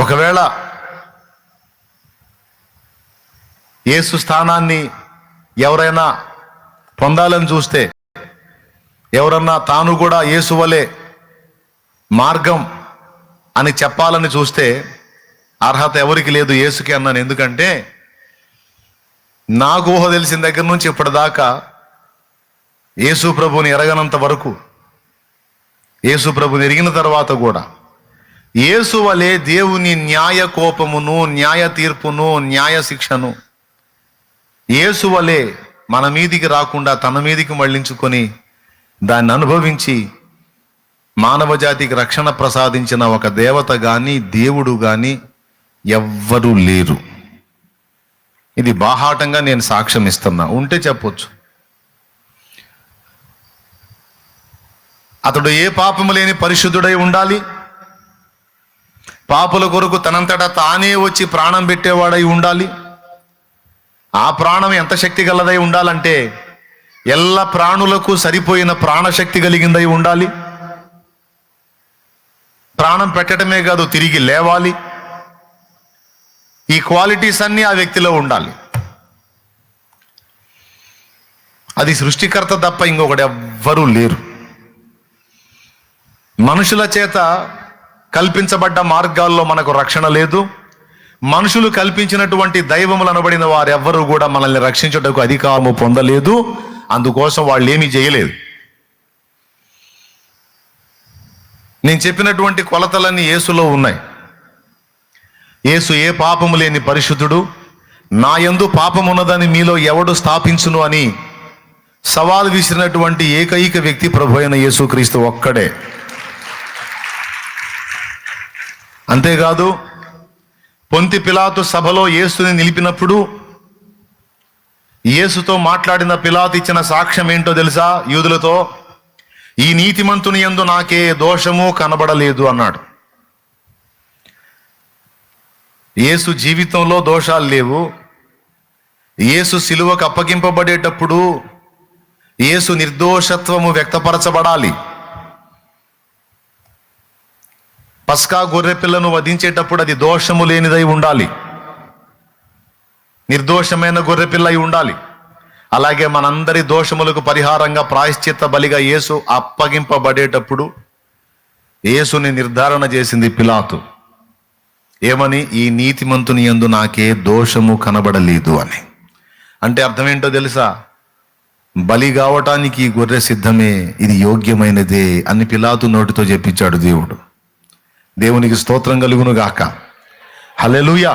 ఒకవేళ యేసు స్థానాన్ని ఎవరైనా పొందాలని చూస్తే ఎవరన్నా తాను కూడా యేసు వలె మార్గం అని చెప్పాలని చూస్తే అర్హత ఎవరికి లేదు యేసుకి అన్నాను. ఎందుకంటే నాకు ఊహ తెలిసిన దగ్గర నుంచి ఇప్పటిదాకా యేసు ప్రభుని ఎరగనంత వరకు యేసు ప్రభుని ఎరిగిన తర్వాత కూడా యేసు వలె దేవుని న్యాయ కోపమును న్యాయ తీర్పును న్యాయ శిక్షను యేసు వలె మన మీదికి రాకుండా తన మీదికి మళ్ళించుకొని దాన్ని అనుభవించి మానవ జాతికి రక్షణ ప్రసాదించిన ఒక దేవత కానీ దేవుడు కానీ ఎవ్వరూ లేరు. ఇది బాహాటంగా నేను సాక్ష్యం ఇస్తున్నా. ఉంటే చెప్పొచ్చు. అతడు ఏ పాపము లేని పరిశుద్ధుడై ఉండాలి? పాపుల కొరకు తనంతటా తానే వచ్చి ప్రాణం పెట్టేవాడై ఉండాలి. ఆ ప్రాణం ఎంత శక్తి గలదై ఉండాలంటే ఎల్ల ప్రాణులకు సరిపోయిన ప్రాణశక్తి కలిగిందై ఉండాలి. ప్రాణం పెట్టడమే కాదు తిరిగి లేవాలి. ఈ క్వాలిటీస్ అన్నీ ఆ వ్యక్తిలో ఉండాలి. అది సృష్టికర్త తప్ప ఇంకొకటి ఎవ్వరూ లేరు. మనుషుల చేత కల్పించబడ్డ మార్గాల్లో మనకు రక్షణ లేదు. మనుషులు కల్పించినటువంటి దైవములు అనబడిన వారెవ్వరూ కూడా మనల్ని రక్షించుటకు అధికారము పొందలేదు. అందుకోసం వాళ్ళు ఏమీ చేయలేదు. నేను చెప్పినటువంటి కొలతలన్నీ యేసులో ఉన్నాయి. యేసు ఏ పాపము లేని పరిశుద్ధుడు. నా ఎందు పాపమున్నదని మీలో ఎవడు స్థాపించును అని సవాల్ విసిరినటువంటి ఏకైక వ్యక్తి ప్రభు అయిన యేసుక్రీస్తు ఒక్కడే. అంతేకాదు పొంతి పిలాతు సభలో యేసుని నిలిపినప్పుడు యేసుతో మాట్లాడిన పిలాతు ఇచ్చిన సాక్ష్యం ఏంటో తెలుసా? యూదులతో ఈ నీతిమంతుని యందు నాకే దోషము కనబడలేదు అన్నాడు. యేసు జీవితంలో దోషాలు లేవు. యేసు సిలువకు అప్పగింపబడేటప్పుడు యేసు నిర్దోషత్వము వ్యక్తపరచబడాలి. పస్కా గొర్రె పిల్లను వధించేటప్పుడు అది దోషము లేనిదై ఉండాలి. నిర్దోషమైన గొర్రె పిల్ల అయి ఉండాలి. అలాగే మనందరి దోషములకు పరిహారంగా ప్రాయశ్చిత్త బలిగా యేసు అప్పగింపబడేటప్పుడు యేసుని నిర్ధారణ చేసింది పిలాతు. ఏమని? ఈ నీతిమంతుని యందు నాకే దోషము కనబడలేదు అని. అంటే అర్థం ఏంటో తెలుసా? బలి కావటానికి ఈ గొర్రె సిద్ధమే ఇది యోగ్యమైనదే అని పిలాతు నోటితో చెప్పించాడు దేవుడు. దేవునికి స్తోత్రం కలుగును గాక హలెలుయా